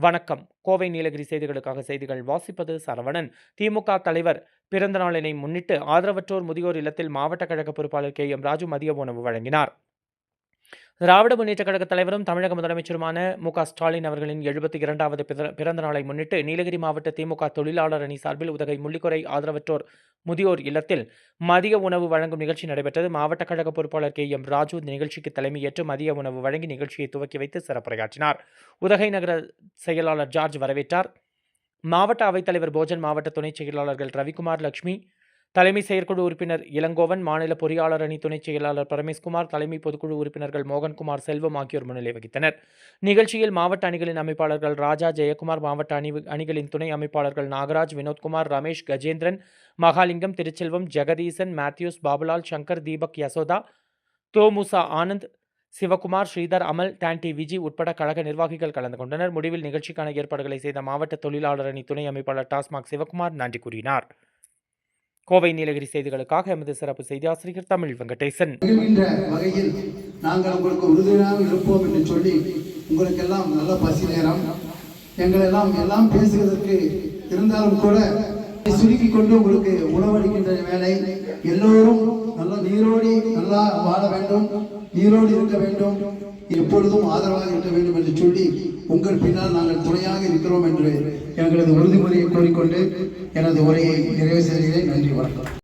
வணக்கம். கோவை நீலகிரி செய்திகளுக்காக செய்திகள் வாசிப்பது சரவணன். திமுக தலைவர் பிறந்த நாளினை முன்னிட்டு ஆதரவற்றோர் முதியோர் இல்லத்தில் மாவட்ட கழக பொறுப்பாளர் கே. எம். ராஜு மதிய உணவு வழங்கினார். திராவிட முன்னேற்ற கழக தலைவரும் தமிழக முதலமைச்சருமான மு. க. ஸ்டாலின் அவர்களின் எழுபத்தி இரண்டாவது பிற- பிறந்த நாளை முன்னிட்டு நீலகிரி மாவட்ட திமுக தொழிலாளர் அணி சார்பில் உதகை முள்ளிக்குறை ஆதரவற்றோர் முதியோர் இல்லத்தில் மதிய உணவு வழங்கும் நிகழ்ச்சி நடைபெற்றது. மாவட்ட கழக பொறுப்பாளர் கே. எம். ராஜு இந்த நிகழ்ச்சிக்கு தலைமையேற்று மதிய உணவு வழங்கி நிகழ்ச்சியை துவக்கி வைத்து சிறப்புரையாற்றினார். உதகை நகர செயலாளர் ஜார்ஜ் வரவேற்றார். மாவட்ட அவைத்தலைவர் போஜன் மாவட்ட துணைச் செயலாளர்கள் ரவிக்குமார் லட்சுமி தலைமை செயற்குழு உறுப்பினர் இளங்கோவன் மாநில பொறியாளர் அணி துணைச் செயலாளர் பரமேஷ்குமார் தலைமை பொதுக்குழு உறுப்பினர்கள் மோகன்குமார் செல்வம் ஆகியோர் முன்னிலை வகித்தனர். நிகழ்ச்சியில் மாவட்ட அணிகளின் அமைப்பாளர்கள் ராஜா ஜெயக்குமார் மாவட்ட அணி அணிகளின் துணை அமைப்பாளர்கள் நாகராஜ் வினோத்குமார் ரமேஷ் கஜேந்திரன் மகாலிங்கம் திருச்செல்வம் ஜெகதீசன் மேத்யூஸ் பாபுலால் சங்கர் தீபக் யசோதா தோமுசா ஆனந்த் சிவகுமார் ஸ்ரீதர் அமல் டான்டி விஜி உட்பட கழக நிர்வாகிகள் கலந்து கொண்டனர். முடிவில் நிகழ்ச்சிக்கான ஏற்பாடுகளை செய்த மாவட்ட தொழிலாளர் அணி துணை அமைப்பாளர் டாஸ்மாக் சிவகுமார் நன்றி கூறினார். கோவை நீலகிரி செய்திகளுக்காக எமது சிறப்பு செய்தி ஆசிரியர் தமிழ் வெங்கடேசன். வகையில் நாங்கள் உங்களுக்கு உறுதுணையாக இருப்போம் என்று சொல்லி உங்களுக்கு எல்லாம் நல்ல பசி நேரம் எங்களெல்லாம் எல்லாம் பேசுவதற்கு இருந்தாலும் கூட சுருக்கி கொண்டு உங்களுக்கு உணவளிக்கின்ற வேலை எல்லோரும் நல்ல நீரோடி நல்லா வாழ வேண்டும் நீரோடு இருக்க வேண்டும் எப்பொழுதும் ஆதரவாக இருக்க வேண்டும் என்று சொல்லி உங்கள் பின்னால் நாங்கள் துணையாக இருக்கிறோம் என்று எங்களது உறுதிமொழியை கூறிக்கொண்டு எனது உரையை நிறைவு செய்கிறேன். நன்றி வணக்கம்.